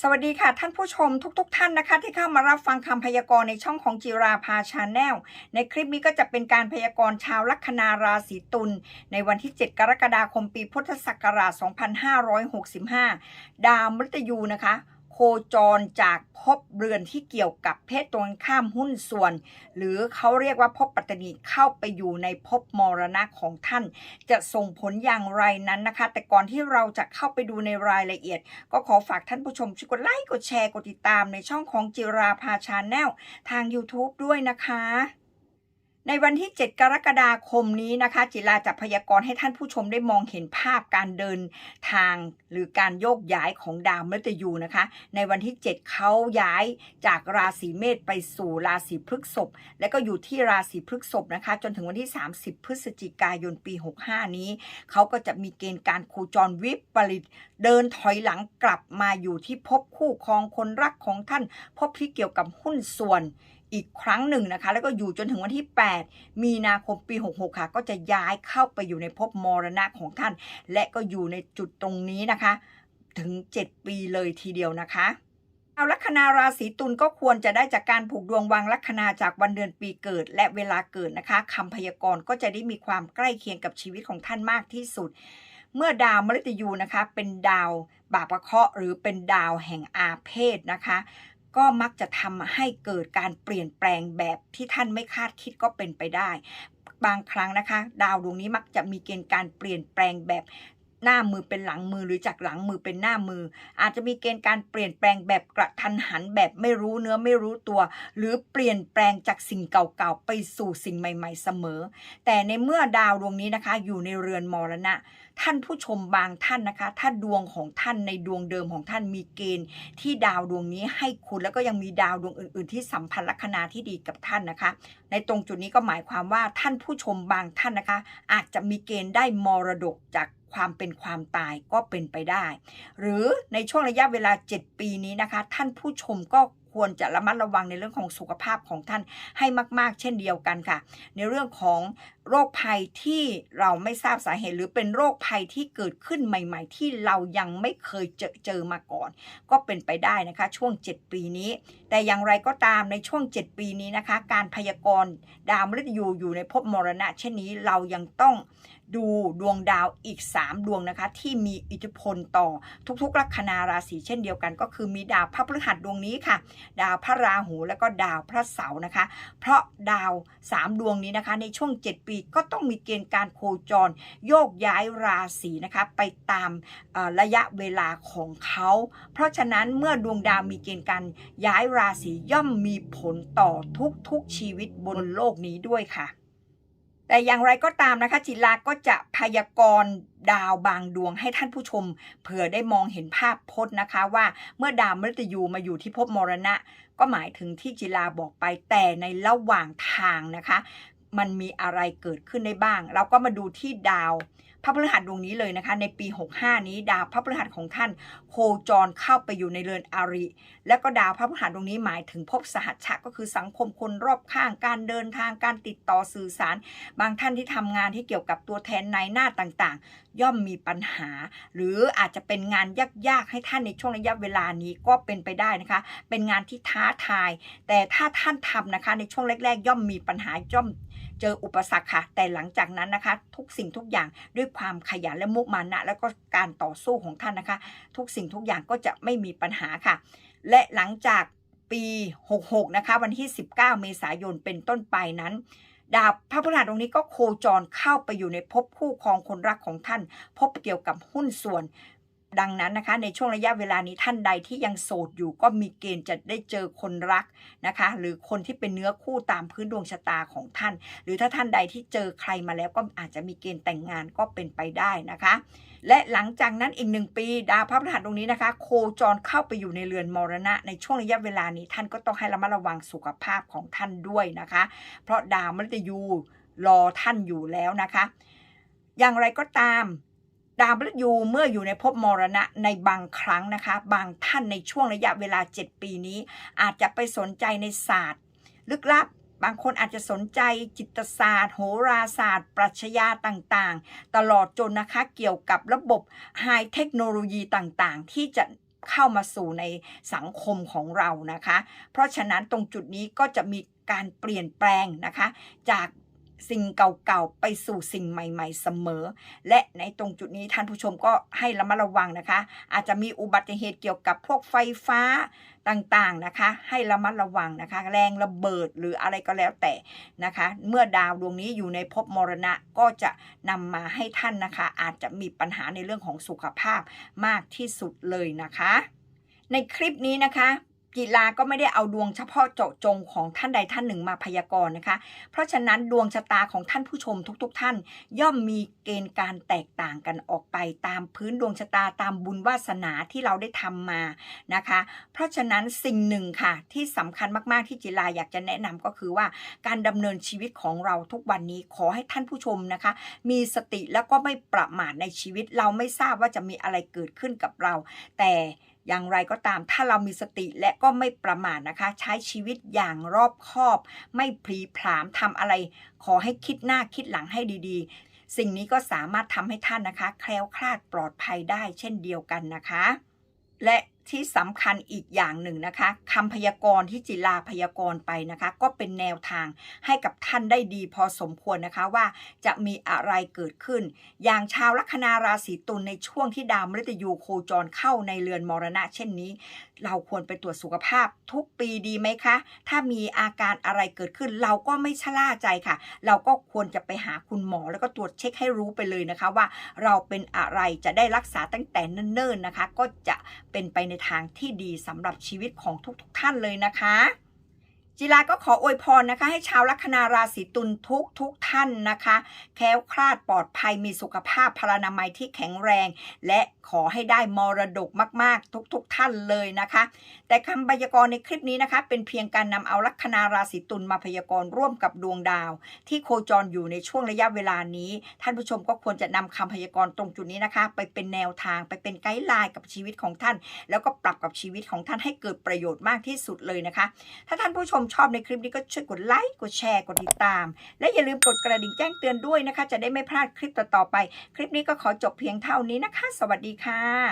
สวัสดีค่ะท่านผู้ชมทุกๆทท่านนะคะ ที่เข้ามารับฟังคำพยากรณ์ในช่องของจิราภาชาแนลในคลิปนี้ก็จะเป็นการพยากรณ์ชาวลัคนาราศีตุลในวันที่ 7 กรกฎาคมปีพุทธศักราช 2565 ดาวมฤตยูนะคะ โคจรจากภพเรือนที่เกี่ยวกับเพศตรงข้ามหุ้นส่วน หรือเขาเรียกว่าภพปัตตนีเข้าไปอยู่ในภพมรณะของท่าน จะส่งผลอย่างไรนั้นนะคะ แต่ก่อนที่เราจะเข้าไปดูในรายละเอียด ก็ขอฝากท่านผู้ชมช่วยกดไลค์กดแชร์กดติดตามในช่องของจิราภาชาแนลทาง YouTube ด้วยนะคะ ในวันที่ 7 กรกฎาคมนี้นะคะ จิราจะพยากรณ์ให้ท่านผู้ชมได้มองเห็นภาพการเดินทางหรือการโยกย้ายของดาวมฤตยูนะคะ ในวันที่ 7เขาย้ายจากราศีเมษไปสู่ราศีพฤษภและก็อยู่ที่ราศีพฤษภนะคะ จนถึงวันที่ 30 พฤศจิกายนปี 65 นี้ เขาก็จะมีเกณฑ์การโคจรวิปริตเดินถอยหลังกลับมาอยู่ที่ภพคู่ครองคนรักของท่านภพที่เกี่ยวกับหุ้นส่วนอีกครั้งหนึ่งนะคะ แล้วก็อยู่จนถึงวันที่ 8 มีนาคมปี 66 ค่ะ ก็จะย้ายเข้าไปอยู่ในภพมรณะของท่าน และก็อยู่ในจุดตรงนี้นะคะ ถึง 7 ปีเลยทีเดียวนะคะชาลัคนาราศีตุลก็ควรจะได้จากการผูกดวงวางลัคนาจากวันเดือนปีเกิด และเวลาเกิดนะคะคำพยากรณ์ก็จะได้มีความใกล้เคียงกับชีวิตของท่านมากที่สุด เมื่อดาวมฤตยูนะคะ เป็นดาวบาปะเคราะห์หรือเป็นดาวแห่งอาเพศนะคะ ก็มักจะทำให้เกิดการเปลี่ยนแปลงแบบที่ท่านไม่คาดคิดก็เป็นไปได้ บางครั้งนะคะ ดาวดวงนี้มักจะมีเกณฑ์การเปลี่ยนแปลงแบบ หน้ามือเป็นหลังมือหรือจากหลังมือเป็นหน้ามือ อาจจะมีเกณฑ์การเปลี่ยนแปลงแบบกระทันหันแบบไม่รู้เนื้อไม่รู้ตัว หรือเปลี่ยนแปลงจากสิ่งเก่าๆไปสู่สิ่งใหม่ ๆ เสมอ แต่ในเมื่อดาวดวงนี้นะคะ อยู่ในเรือนมรณะ ท่านผู้ชมบางท่านนะคะ ถ้าดวงของท่านในดวงเดิมของท่านมีเกณฑ์ ที่ดาวดวงนี้ให้คุณแล้วก็ยังมีดาวดวงอื่น ๆ ที่สัมพันธ์ลัคนาที่ดีกับท่านนะคะ ในตรงจุดนี้ก็หมายความว่าท่านผู้ชมบางท่านนะคะ อาจจะมีเกณฑ์ได้มรดกจาก ความเป็นความตายก็เป็นไปได้ หรือในช่วงระยะเวลา 7 ปีนี้นะคะ ท่านผู้ชมก็ควรจะระมัดระวังในเรื่องของสุขภาพของท่านให้มาก ๆ เช่นเดียวกันค่ะ ในเรื่องของ โรคภัยที่เราไม่ทราบสาเหตุหรือเป็นโรคภัยที่เกิดขึ้นใหม่ ๆ ที่เรายังไม่เคยเจอเจอมาก่อน ก็เป็นไปได้นะคะช่วง 7 ปีนี้ แต่อย่างไรก็ตามในช่วง 7 ปีนี้นะคะ การพยากรณ์ดาวมฤตยูอยู่ในภพมรณะ เช่นนี้เรายังต้องดูดวงดาวอีก 3 ดวงนะคะ ที่มีอิทธิพลต่อทุกๆลัคนาราศีเช่นเดียวกัน ก็คือมีดาวพระพฤหัสดวงนี้ค่ะ ดาวพระราหูแล้วก็ดาวพระเสาร์นะคะ เพราะดาว 3 ดวงนี้นะคะ ในช่วง 7 ปีก็ต้องมีเกณฑ์การโคจร โยกย้ายราศีนะคะไปตามระยะเวลาของเขา เพราะฉะนั้นเมื่อดวงดาวมีเกณฑ์การย้ายราศีย่อมมีผลต่อทุกๆชีวิตบนโลกนี้ด้วยค่ะแต่อย่างไรก็ตามนะคะจิลาก็จะพยากรณ์ดาวบางดวงให้ท่านผู้ชม เผื่อได้มองเห็นภาพพจน์นะคะว่าเมื่อดาวมฤตยูมาอยู่ที่ภพมรณะ ก็หมายถึงที่จิลาบอกไปแต่ในระหว่างทางนะคะ มันมีอะไรเกิดขึ้นได้บ้าง เราก็มาดูที่ดาวพระพฤหัสดวงนี้เลยนะคะ ในปี 65 นี้ดาวพระพฤหัสของท่าน โคจรเข้าไปอยู่ในเรือนอาริ และก็ดาวพระพฤหัสดวงนี้หมายถึงภพสหัชชะก็คือสังคมคนรอบข้างการเดินทางการติดต่อสื่อสาร บางท่านที่ทำงานที่เกี่ยวกับตัวแทนนายหน้าต่างๆ ย่อมมีปัญหา หรืออาจจะเป็นงานยากๆ ให้ท่านในช่วงระยะเวลานี้ก็เป็นไปได้นะคะ เป็นงานที่ท้าทาย แต่ถ้าท่านทำนะคะในช่วงแรก ๆ ย่อมมีปัญหาย่อม เจออุปสรรคค่ะ แต่หลังจากนั้นนะคะ ทุกสิ่งทุกอย่างด้วยความขยันและมุมานะ แล้วก็การต่อสู้ของท่านนะคะ ทุกสิ่งทุกอย่างก็จะไม่มีปัญหาค่ะ และหลังจากปี 66 นะคะ วันที่ 19 เมษายนเป็นต้นไปนั้นดาวพระพฤหัสตรงนี้ก็โคจรเข้าไปอยู่ในภพคู่ครองคนรักของท่าน พบเกี่ยวกับหุ้นส่วน ดังนั้นนะคะในช่วงระยะเวลานี้ท่านใดที่ยังโสดอยู่ก็มีเกณฑ์จะได้เจอคนรักนะคะ หรือคนที่เป็นเนื้อคู่ตามพื้นดวงชะตาของท่าน หรือถ้าท่านใดที่เจอใครมาแล้วก็อาจจะมีเกณฑ์แต่งงานก็เป็นไปได้นะคะ และหลังจากนั้นอีกหนึ่งปีดาวพระพฤหัสตรงนี้นะคะ โคจรเข้าไปอยู่ในเรือนมรณะ ในช่วงระยะเวลานี้ท่านก็ต้องให้ระมัดระวังสุขภาพของท่านด้วยนะคะ เพราะดาวมฤตยูรอท่านอยู่แล้วนะคะ อย่างไรก็ตาม ดาวมฤตยูเมื่ออยู่ในภพมรณะในบางครั้งนะคะ บางท่านในช่วงระยะเวลา 7 ปีนี้ อาจจะไปสนใจในศาสตร์ ลึกลับ บางคนอาจจะสนใจจิตศาสตร์ โหราศาสตร์ ปรัชญาต่างๆ ตลอดจนนะคะเกี่ยวกับระบบไฮเทคโนโลยีต่างๆ ที่จะเข้ามาสู่ในสังคมของเรานะคะ เพราะฉะนั้นตรงจุดนี้ก็จะมีการเปลี่ยนแปลงนะคะ จาก สิ่งเก่าๆ ไปสู่สิ่งใหม่ๆเสมอ และในตรงจุดนี้ท่านผู้ชมก็ให้ระมัดระวังนะคะ อาจจะมีอุบัติเหตุเกี่ยวกับพวกไฟฟ้าต่างๆนะคะ ให้ระมัดระวังนะคะ แรงระเบิดหรืออะไรก็แล้วแต่นะคะ เมื่อดาวดวงนี้อยู่ในภพมรณะก็จะนำมาให้ท่านนะคะ อาจจะมีปัญหาในเรื่องของสุขภาพมากที่สุดเลยนะคะ ในคลิปนี้นะคะ กีฬาก็ไม่ได้เอาดวงเฉพาะเจาะจงของท่านใดท่านหนึ่งมาพยากรณ์นะคะ เพราะฉะนั้นดวงชะตาของท่านผู้ชมทุกๆทท่าน ย่อมมีเกณฑ์การแตกต่างกันออกไปตามพื้นดวงชะตาตามบุญวาสนาที่เราได้ทำมานะคะ เพราะฉะนั้นสิ่งหนึ่งค่ะที่สำคัญมากๆที่จิลาอยากจะแนะนำก็คือว่าการดำเนินชีวิตของเราทุกวันนี้ขอให้ท่านผู้ชมนะคะ มีสติแล้วก็ไม่ประมาทในชีวิตเราไม่ทราบว่าจะมีอะไรเกิดขึ้นกับเรา แต่ อย่างไรก็ตามถ้าเรามีสติและก็ไม่ประมาทนะคะ ใช้ชีวิตอย่างรอบคอบ ไม่พลีผลามทำอะไร ขอให้คิดหน้าคิดหลังให้ดีๆ สิ่งนี้ก็สามารถทำให้ท่านนะคะ แคล้วคลาดปลอดภัยได้เช่นเดียวกันนะคะ และ ที่สำคัญอีกอย่างหนึ่งนะคะคำพยากรณ์ที่จิลาพยากรณ์ไปนะคะ ก็เป็นแนวทางให้กับท่านได้ดีพอสมควรนะคะว่าจะมีอะไรเกิดขึ้น อย่างชาวลัคนาราศีตุลในช่วงที่ดาวมฤตยูโคจรเข้าในเรือนมรณะเช่นนี้เราควรไปตรวจสุขภาพทุกปีดีไหมคะ ถ้ามีอาการอะไรเกิดขึ้น เราก็ไม่ชะล่าใจค่ะ เราก็ควรจะไปหาคุณหมอ แล้วก็ตรวจเช็คให้รู้ไปเลยนะคะว่าเราเป็นอะไรจะได้รักษาตั้งแต่เนิ่นๆนะคะ ก็จะเป็นไปในทางที่ดีสำหรับชีวิตของทุกๆท่านเลยนะคะ จิลาก็ขออวยพรนะคะ ให้ชาวลัคนาราศีตุลทุกทุกท่านนะคะ แคล้วคลาดปลอดภัยมีสุขภาพพลานามัยที่แข็งแรง และขอให้ได้มรดกมาก ๆ ทุกๆท่านเลยนะคะ แต่คำพยากรณ์ในคลิปนี้นะคะ เป็นเพียงการนำเอาลัคนาราศีตุลมาพยากรณ์ร่วมกับดวงดาว ที่โคจรอยู่ในช่วงระยะเวลานี้ ท่านผู้ชมก็ควรจะนำคำพยากรณ์ตรงจุดนี้นะคะ ไปเป็นแนวทางไปเป็นไกด์ไลน์กับชีวิตของท่าน แล้วก็ปรับกับชีวิตของท่านให้เกิดประโยชน์มากที่สุดเลยนะคะ ถ้าท่านผู้ชมชอบในคลิปนี้ก็ช่วยกดไลค์ กดแชร์ กดติดตาม และอย่าลืมกดกระดิ่งแจ้งเตือนด้วยนะคะ จะได้ไม่พลาดคลิปต่อๆไป คลิปนี้ก็ขอจบเพียงเท่านี้นะคะ สวัสดีค่ะ